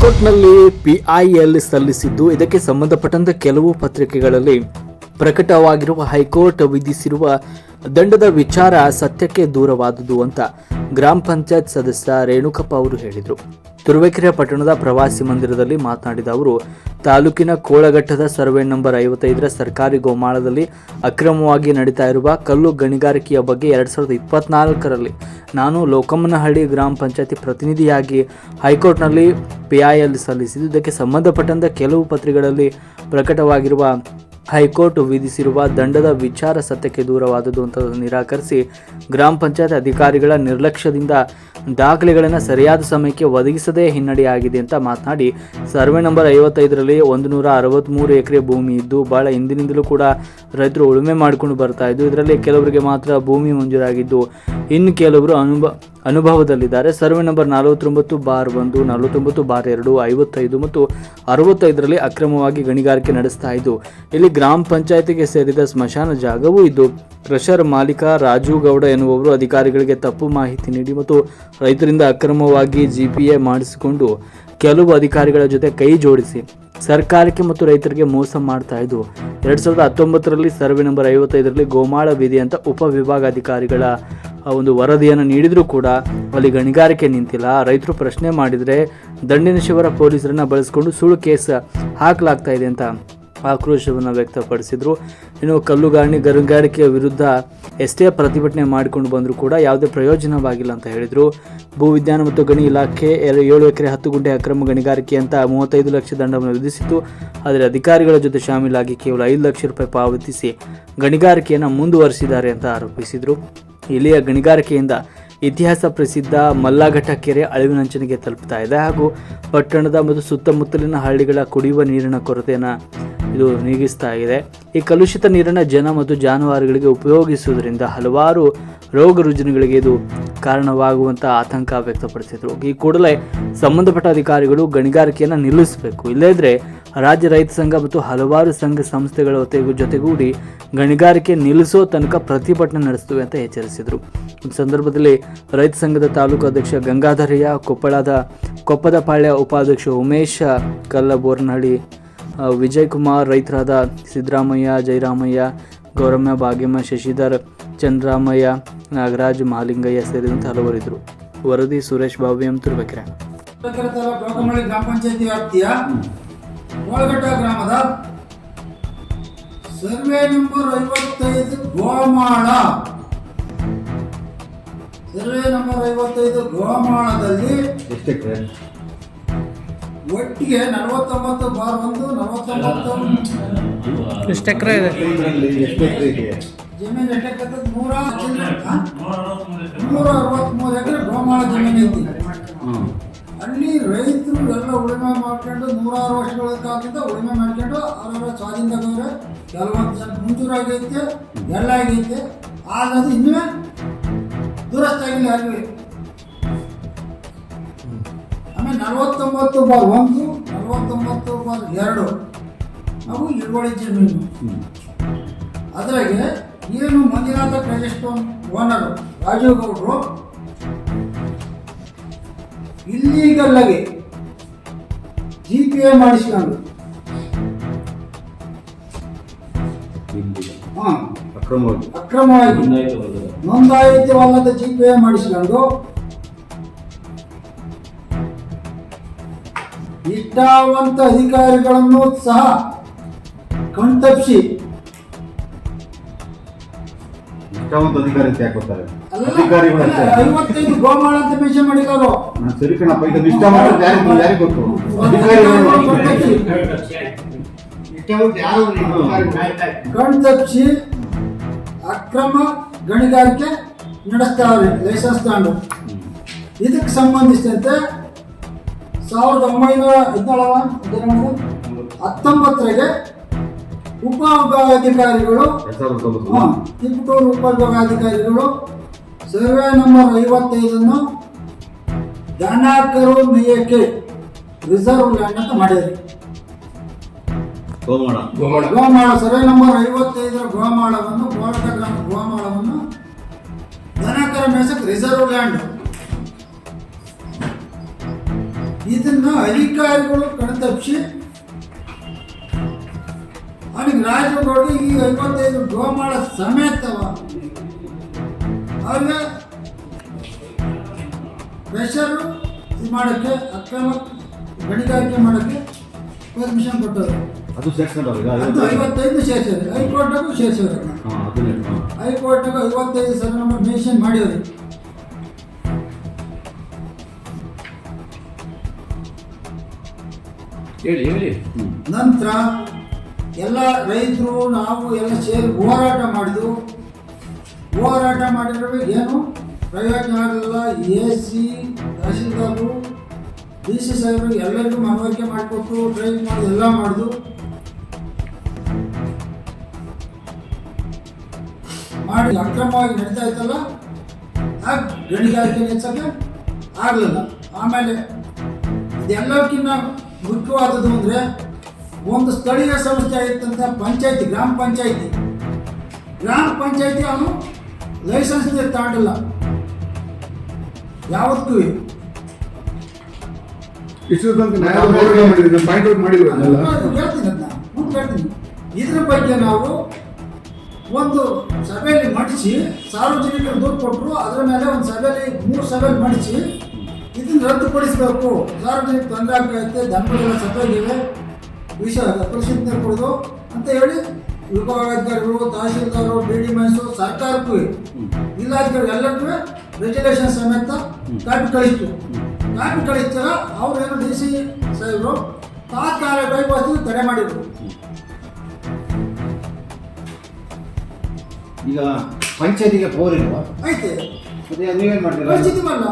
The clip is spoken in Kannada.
ಹೈಕೋರ್ಟ್ನಲ್ಲಿ ಪಿಐಎಲ್ ಸಲ್ಲಿಸಿದ್ದು, ಇದಕ್ಕೆ ಸಂಬಂಧಪಟ್ಟಂತೆ ಕೆಲವು ಪತ್ರಿಕೆಗಳಲ್ಲಿ ಪ್ರಕಟವಾಗಿರುವ ಹೈಕೋರ್ಟ್ ವಿಧಿಸಿರುವ ದಂಡದ ವಿಚಾರ ಸತ್ಯಕ್ಕೆ ದೂರವಾದುದು ಅಂತ ಗ್ರಾಮ ಪಂಚಾಯತ್ ಸದಸ್ಯ ರೇಣುಕಪ್ಪ ಅವರು ಹೇಳಿದರು. ತುರುವೇಕೆರೆ ಪಟ್ಟಣದ ಪ್ರವಾಸಿ ಮಂದಿರದಲ್ಲಿ ಮಾತನಾಡಿದ ಅವರು, ತಾಲೂಕಿನ ಕೋಳಘಟ್ಟದ ಸರ್ವೆ ನಂಬರ್ ಐವತ್ತೈದರ ಸರ್ಕಾರಿ ಗೋಮಾಳದಲ್ಲಿ ಅಕ್ರಮವಾಗಿ ನಡೀತಾ ಇರುವ ಕಲ್ಲು ಗಣಿಗಾರಿಕೆಯ ಬಗ್ಗೆ ಎರಡು ಸಾವಿರದ ಇಪ್ಪತ್ನಾಲ್ಕರಲ್ಲಿ ನಾನು ಲೋಕಮ್ಮನಹಳ್ಳಿ ಗ್ರಾಮ ಪಂಚಾಯತಿ ಪ್ರತಿನಿಧಿಯಾಗಿ ಹೈಕೋರ್ಟ್ನಲ್ಲಿ ಪಿ ಐ ಎಲ್ ಸಲ್ಲಿಸಿದ್ದು, ಇದಕ್ಕೆ ಸಂಬಂಧಪಟ್ಟಂತೆ ಕೆಲವು ಪತ್ರಿಕೆಗಳಲ್ಲಿ ಪ್ರಕಟವಾಗಿರುವ ಹೈಕೋರ್ಟ್ ವಿಧಿಸಿರುವ ದಂಡದ ವಿಚಾರ ಸತ್ಯಕ್ಕೆ ದೂರವಾದುದು ಅಂತ ನಿರಾಕರಿಸಿ ಗ್ರಾಮ ಪಂಚಾಯತ್ ಅಧಿಕಾರಿಗಳ ನಿರ್ಲಕ್ಷ್ಯದಿಂದ ದಾಖಲೆಗಳನ್ನು ಸರಿಯಾದ ಸಮಯಕ್ಕೆ ಒದಗಿಸದೇ ಹಿನ್ನಡೆಯಾಗಿದೆ ಅಂತ ಮಾತನಾಡಿ, ಸರ್ವೆ ನಂಬರ್ ಐವತ್ತೈದರಲ್ಲಿ ಒಂದು ನೂರ ಅರವತ್ತ್ಮೂರು ಎಕರೆ ಭೂಮಿ ಇದ್ದು ಭಾಳ ಹಿಂದಿನಿಂದಲೂ ಕೂಡ ರೈತರು ಉಳುಮೆ ಮಾಡಿಕೊಂಡು ಬರ್ತಾ ಇದ್ದು, ಇದರಲ್ಲಿ ಕೆಲವರಿಗೆ ಮಾತ್ರ ಭೂಮಿ ಮಂಜೂರಾಗಿದ್ದು. ಇನ್ನು ಕೆಲವರು ಅನುಭ ಅನುಭವದಲ್ಲಿದ್ದಾರೆ. ಸರ್ವೆ ನಂಬರ್ ನಲವತ್ತೊಂಬತ್ತು ಬಾರ್ ಒಂದು, ನಲವತ್ತೊಂಬತ್ತು ಬಾರ್ ಎರಡು, ಐವತ್ತೈದು ಮತ್ತು ಅರವತ್ತೈದರಲ್ಲಿ ಅಕ್ರಮವಾಗಿ ಗಣಿಗಾರಿಕೆ ನಡೆಸ್ತಾ ಇದ್ದು, ಇಲ್ಲಿ ಗ್ರಾಮ ಪಂಚಾಯತಿಗೆ ಸೇರಿದ ಸ್ಮಶಾನ ಜಾಗವೂ ಇದ್ದು, ಕ್ರಷರ್ ಮಾಲೀಕ ರಾಜು ಗೌಡ ಎನ್ನುವವರು ಅಧಿಕಾರಿಗಳಿಗೆ ತಪ್ಪು ಮಾಹಿತಿ ನೀಡಿ ಮತ್ತು ರೈತರಿಂದ ಅಕ್ರಮವಾಗಿ ಜಿಪಿಎ ಮಾಡಿಸಿಕೊಂಡು ಕೆಲವು ಅಧಿಕಾರಿಗಳ ಜೊತೆ ಕೈ ಜೋಡಿಸಿ ಸರ್ಕಾರಕ್ಕೆ ಮತ್ತು ರೈತರಿಗೆ ಮೋಸ ಮಾಡ್ತಾ ಇದ್ದು, ಎರಡ್ ಸಾವಿರದ ಹತ್ತೊಂಬತ್ತರಲ್ಲಿ ಸರ್ವೆ ನಂಬರ್ ಐವತ್ತೈದರಲ್ಲಿ ಗೋಮಾಳ ಬೀದಿ ಅಂತ ಉಪವಿಭಾಗಾಧಿಕಾರಿಗಳ ಒಂದು ವರದಿಯನ್ನು ನೀಡಿದರೂ ಕೂಡ ಅಲ್ಲಿ ಗಣಿಗಾರಿಕೆ ನಿಂತಿಲ್ಲ. ರೈತರು ಪ್ರಶ್ನೆ ಮಾಡಿದರೆ ದಂಡಿನ ಶಿವರ ಪೊಲೀಸರನ್ನು ಬಳಸಿಕೊಂಡು ಸುಳ್ಳು ಕೇಸ್ ಹಾಕಲಾಗ್ತಾ ಇದೆ ಅಂತ ಆಕ್ರೋಶವನ್ನು ವ್ಯಕ್ತಪಡಿಸಿದರು. ಇನ್ನು ಕಲ್ಲುಗಾಣಿ ಗಣಿಗಾರಿಕೆಯ ವಿರುದ್ಧ ಎಷ್ಟೇ ಪ್ರತಿಭಟನೆ ಮಾಡಿಕೊಂಡು ಬಂದರೂ ಕೂಡ ಯಾವುದೇ ಪ್ರಯೋಜನವಾಗಿಲ್ಲ ಅಂತ ಹೇಳಿದರು. ಭೂವಿಜ್ಞಾನ ಮತ್ತು ಗಣಿ ಇಲಾಖೆ ಏಳು ಎಕರೆ ಹತ್ತು ಗುಂಟೆ ಅಕ್ರಮ ಗಣಿಗಾರಿಕೆ ಅಂತ ಮೂವತ್ತೈದು ಲಕ್ಷ ದಂಡವನ್ನು ವಿಧಿಸಿತ್ತು. ಆದರೆ ಅಧಿಕಾರಿಗಳ ಜೊತೆ ಶಾಮೀಲಾಗಿ ಕೇವಲ ಐದು ಲಕ್ಷ ರೂಪಾಯಿ ಪಾವತಿಸಿ ಗಣಿಗಾರಿಕೆಯನ್ನು ಮುಂದುವರಿಸಿದ್ದಾರೆ ಅಂತ ಆರೋಪಿಸಿದರು. ಇಲ್ಲಿಯ ಗಣಿಗಾರಿಕೆಯಿಂದ ಇತಿಹಾಸ ಪ್ರಸಿದ್ಧ ಮಲ್ಲಾಘಟ್ಟ ಕೆರೆ ಅಳಿವಿನಂಚನೆಗೆ ತಲುಪ್ತಾ ಇದೆ ಹಾಗೂ ಪಟ್ಟಣದ ಮತ್ತು ಸುತ್ತಮುತ್ತಲಿನ ಹಳ್ಳಿಗಳ ಕುಡಿಯುವ ನೀರಿನ ಕೊರತೆಯನ್ನು ಇದು ನೀಗಿಸ್ತಾ ಇದೆ ಈ ಕಲುಷಿತ ನೀರನ್ನು ಜನ ಮತ್ತು ಜಾನುವಾರುಗಳಿಗೆ ಉಪಯೋಗಿಸುವುದರಿಂದ ಹಲವಾರು ರೋಗ ರುಜಿನಗಳಿಗೆ ಇದು ಕಾರಣವಾಗುವಂಥ ಆತಂಕ ವ್ಯಕ್ತಪಡಿಸಿದರು. ಈ ಕೂಡಲೇ ಸಂಬಂಧಪಟ್ಟ ಅಧಿಕಾರಿಗಳು ಗಣಿಗಾರಿಕೆಯನ್ನು ನಿಲ್ಲಿಸಬೇಕು. ಇಲ್ಲದಿದ್ದರೆ ರಾಜ್ಯ ರೈತ ಸಂಘ ಮತ್ತು ಹಲವಾರು ಸಂಘ ಸಂಸ್ಥೆಗಳ ಜೊತೆಗೂ ಜೊತೆಗೂಡಿ ಗಣಿಗಾರಿಕೆ ನಿಲ್ಲಿಸೋ ತನಕ ಪ್ರತಿಭಟನೆ ನಡೆಸುತ್ತವೆ ಅಂತ ಎಚ್ಚರಿಸಿದರು. ಈ ಸಂದರ್ಭದಲ್ಲಿ ರೈತ ಸಂಘದ ತಾಲೂಕು ಅಧ್ಯಕ್ಷ ಗಂಗಾಧರಯ್ಯ, ಕೊಪ್ಪಳದ ಕೊಪ್ಪದಪಾಳ್ಯ ಉಪಾಧ್ಯಕ್ಷ ಉಮೇಶ ಕಲ್ಲಬೋರ್ನಹಳ್ಳಿ ವಿಜಯ್ ಕುಮಾರ್ ರೈತರಾದ ಸಿದ್ದರಾಮಯ್ಯ ಜಯರಾಮಯ್ಯ ಗೌರಮ್ಮ ಭಾಗ್ಯಮ್ಮ ಶಶಿಧರ್ ಚಂದ್ರಾಮಯ್ಯ ನಾಗರಾಜ್ ಮಹಾಲಿಂಗಯ್ಯ ಸೇರಿದಂತೆ ಹಲವರು ಇದ್ದರು. ವರದಿ ಸುರೇಶ್ ಬಾಬು ಎಂ ತುರ್ಬೇಕ್ರೆ ಗ್ರಾಮ ಪಂಚಾಯತಿ ವ್ಯಾಪ್ತಿಯ ಗೋಳಘಟ್ಟ ಗ್ರಾಮದ ಸರ್ವೆ ನಂಬರ್ ಐವತ್ತೈದು ಗೋಮಾಳ. ಸರ್ವೆ ನಂಬರ್ ಐವತ್ತೈದು ಗೋಮಾಳದಲ್ಲಿ ಒಟ್ಟಿಗೆ ನಲವತ್ತೊಂಬತ್ತು ಬಾರ್ ಒಂದು ನಲವತ್ತೊಂಬತ್ತು ಎಷ್ಟು ಎಕರೆ ಇದೆ? ಇದರಲ್ಲಿ ಎಷ್ಟು ಎಕರೆ ಜಮೀನು ನೂರ? ನೂರ ಅರವತ್ತ್ಮೂರು ಎಕರೆ ಗೋಮಾಳ ಜಮೀನು ಐತಿ. ಅಲ್ಲಿ ರೈತರು ಎಲ್ಲ ಉಳುಮೆ ಮಾಡ್ಕೊಂಡು ನೂರಾರು ವರ್ಷಗಳ ಕಾಲದಿಂದ ಉಳುಮೆ ಮಾಡ್ಕೊಂಡು ಅವರವರ ತಗೋರೆ ಕೆಲವೊಂದು ಜನ ಮುಂಚೂರಾಗೈತೆ ಎಲ್ಲ ಆಗೈತೆ. ಆದ್ರೆ ಅದು ಇನ್ನೂ ದುರಸ್ತಾಗಿಲ್ಲ ಆಗಲಿ ಆಮೇಲೆ ನಲವತ್ತೊಂಬತ್ತು ಬಾರ್ ಒಂದು ನಲವತ್ತೊಂಬತ್ತು ಬಾಲ್ ಎರಡು. ನಾವು ಇಳುವಳಿ ಜಮೀನು. ಅದ್ರಾಗೆ ಏನು ಮಂಜುನಾಥ ಪ್ರಜೆಸ್ಟ್ ಓನರು ರಾಜೀವ್ ಗೌಡರು ಇಲ್ಲಿಗಲ್ಲಾಗಿ ಜಿ ಪಿ ಎ ಮಾಡಿಸ್ಕೊಂಡು. ಹಾಂ. ಅಕ್ರಮವಾಗಿ. ಅಕ್ರಮವಾಗಿ ನೋಂದಾಯಿತವಲ್ಲದ. ಜಿ ಪಿ ಎ ಮಾಡಿಸ್ಕೊಂಡು ನಿಷ್ಠಾವಂತ ಅಧಿಕಾರಿಗಳನ್ನು ಸಹ ಕಣ್ತಪ್ಪಿಸಿ ನಿಷ್ಠಾವಂತ ಅಧಿಕಾರಿ ಅಂತ ಯಾಕೆ ಗೊತ್ತಾರೆ ಅಲ್ಲ, ಅಧಿಕಾರಿಗಳು ಅಷ್ಟೇ ಐವತ್ತೈದು ಗೋಮಾಳ ಅಂತ ಮೆನ್ಷನ್ ಮಾಡಿದ್ದಾರೆ ನಾನು ಸರಿ ಕಣಪ್ಪ ಇದು ನಿಷ್ಠಾವಂತ ಯಾರಿಗೆ ಯಾರಿಗೆ ಗೊತ್ತು ಅಧಿಕಾರಿಗಳು ಕಣ್ತಪ್ಪಿಸಿ ಅಕ್ರಮ ಗಣಿಗಾರಿಕೆ ನಡೆಸ್ತಾವ್ರೆ ಲೈಸೆನ್ಸ್ ತಗೊಂಡು. ಇದಕ್ಕೆ ಸಂಬಂಧಿಸಿದಂತೆ ಸಾವಿರದ ಒಂಬೈನೂರ ಹದಿನೇಳವ ಹತ್ತೊಂಬತ್ತರಿಗೆ ಉಪ ವಿಭಾಗಾಧಿಕಾರಿಗಳು ತಿಪ್ಪಟೂರು ಉಪ ವಿಭಾಗಾಧಿಕಾರಿಗಳು ತಿಪಟೂರು ಉಪವಿಭಾಗಾಧಿಕಾರಿಗಳು ಸರ್ವೆ ನಂಬರ್ ಐವತ್ತೈದನ್ನು ದನಕರು ಮೇಯಕ್ಕೆ ರಿಸರ್ವ್ ಲ್ಯಾಂಡ್ ಅಂತ ಮಾಡಿದ್ರು. ಗೋಮಾಳ. ಸರ್ವೆ ನಂಬರ್ ಐವತ್ತೈದರ ಗೋಮಾಳವನ್ನು ಗೋಮಾಳವನ್ನು ದನಕರ ಮೇಸಕ್ಕೆ ರಿಸರ್ವ್ ಲ್ಯಾಂಡ್ ಇದನ್ನ ಅಧಿಕಾರಿಗಳು ಕಣ್ತಪ್ಪಿಸಿ ಅವನಿಗೆ ರಾಜಗೌಡ ಈ ಐವತ್ತೈದು ಗೋಮಾಳ ಸಮೇತವ. ಅವ್ರಿಗೆ ಪ್ರೆಷರು ಇದು ಮಾಡೋಕ್ಕೆ ಅಕ್ರಮ ಗಣಿಗಾರಿಕೆ ಮಾಡೋಕ್ಕೆ ಪರ್ಮಿಷನ್ ಕೊಟ್ಟರು ಅದು ಅದು ಐವತ್ತೈದು ಸೇರಿಸಿದ್ರು. ಹೈಕೋರ್ಟ್ಗೂ ಸೇರಿಸಿದ್ರು. ಹೈಕೋರ್ಟ್ಗೆ ಐವತ್ತೈದು ಸರ್ ನಂಬರ್ ಮೆನ್ಷನ್ ಮಾಡಿವ್ರಿ ಹೇಳಿ ಹೇಳಿ. ನಂತರ ಎಲ್ಲ ರೈತರು ನಾವು ಎಲ್ಲ ಸೇರಿ ಹೋರಾಟ ಮಾಡಿದ್ವು. ಹೋರಾಟ ಮಾಡಿದ್ರೆ ಏನು? ಪ್ರಯೋಜನ ಆಗಲಿಲ್ಲ ಎ ಸಿ ತಹಸೀಲ್ದಾರರು ಡಿ ಸಿ ಸಾಹೇಬರು ಎಲ್ಲರಿಗೂ ಮನವರಿಕೆ ಮಾಡಿಕೊಟ್ಟು ಟ್ರೈನ್ ಮಾಡಿ ಎಲ್ಲ ಮಾಡಿದ್ರು. ಮಾಡಿ ಅಕ್ರಮವಾಗಿ ನಡೀತಾ ಇತ್ತಲ್ಲ ಆ ಗಣಿಗಾರಿಕೆ ಹೆಚ್ಚಕ್ಕೆ ಆಗಲಿಲ್ಲ. ಆಮೇಲೆ ಇದೆಲ್ಲಕ್ಕಿಂತ ಮುಖ್ಯವಾದದ್ದು ಅಂದರೆ ಒಂದು ಸ್ಥಳೀಯ ಸಂಸ್ಥೆ ಆಗಿತ್ತಂತ ಪಂಚಾಯತಿ ಗ್ರಾಮ ಪಂಚಾಯತಿ. ಗ್ರಾಮ ಪಂಚಾಯತಿ ಅವನು ಲೈಸೆನ್ಸ್ ತಗೊಂಡಿಲ್ಲ ಯಾವತ್ತೂ ಇಷ್ಟು ಹೇಳ್ತೀನಿ ಇದ್ರ ಬಗ್ಗೆ ನಾವು ಒಂದು ಸಭೆಯಲ್ಲಿ ಮಾಡಿಸಿ ಸಾರ್ವಜನಿಕರು ದೂರು ಕೊಟ್ಟರು ಅದರ ಮೇಲೆ ಒಂದು ಸಭೆಯಲ್ಲಿ ಮೂರು ಸಭೆಯಲ್ಲಿ ಮಾಡಿಸಿ ಇದನ್ನ ರದ್ದುಪಡಿಸಬೇಕು. ಸಾರ್ವಜನಿಕ ತೊಂದರೆ ಆಗ್ತೈತೆ ದಂಪತಿಗಳ ಸತ್ತೋಗಿವೆ ವಿಷಯ ಪರಿಶೀಲನೆ ಕೊಡೋದು ಅಂತ ಹೇಳಿ ವಿಭಾಗಾಧಿಕಾರಿಗಳು ತಹಶೀಲ್ದಾರರು ಬಿ ಡಿ ಮೈಸು ಸರ್ಕಾರಕ್ಕೂ ಇಲಾಖೆಗಳು ಎಲ್ಲರೂ ರೆಗ್ಯುಲೇಷನ್ ಸಮೇತ ಕಾಪಿ ಕಳಿಸ್ತು. ಕಾಪಿ ಕಳಿಸ್ತಾರ ಅವ್ರೇನು ಡಿ ಸಿ ಸಾಹೇಬರು ತಾತ್ಕಾಲಿಕ ಬೈಪಾಸ್ ತಡೆ ಮಾಡಿದ್ರು. ಈಗ ಪಂಚಾಯತಿಗೆ ಪವರ್ ಇಲ್ವಾ ಐತೆ ಅದೇ ನೀವೇನು ಮಾಡ್ತೀರಾ? ಪರಿಸ್ಥಿತಿ ಮಾಡಲ್ಲ.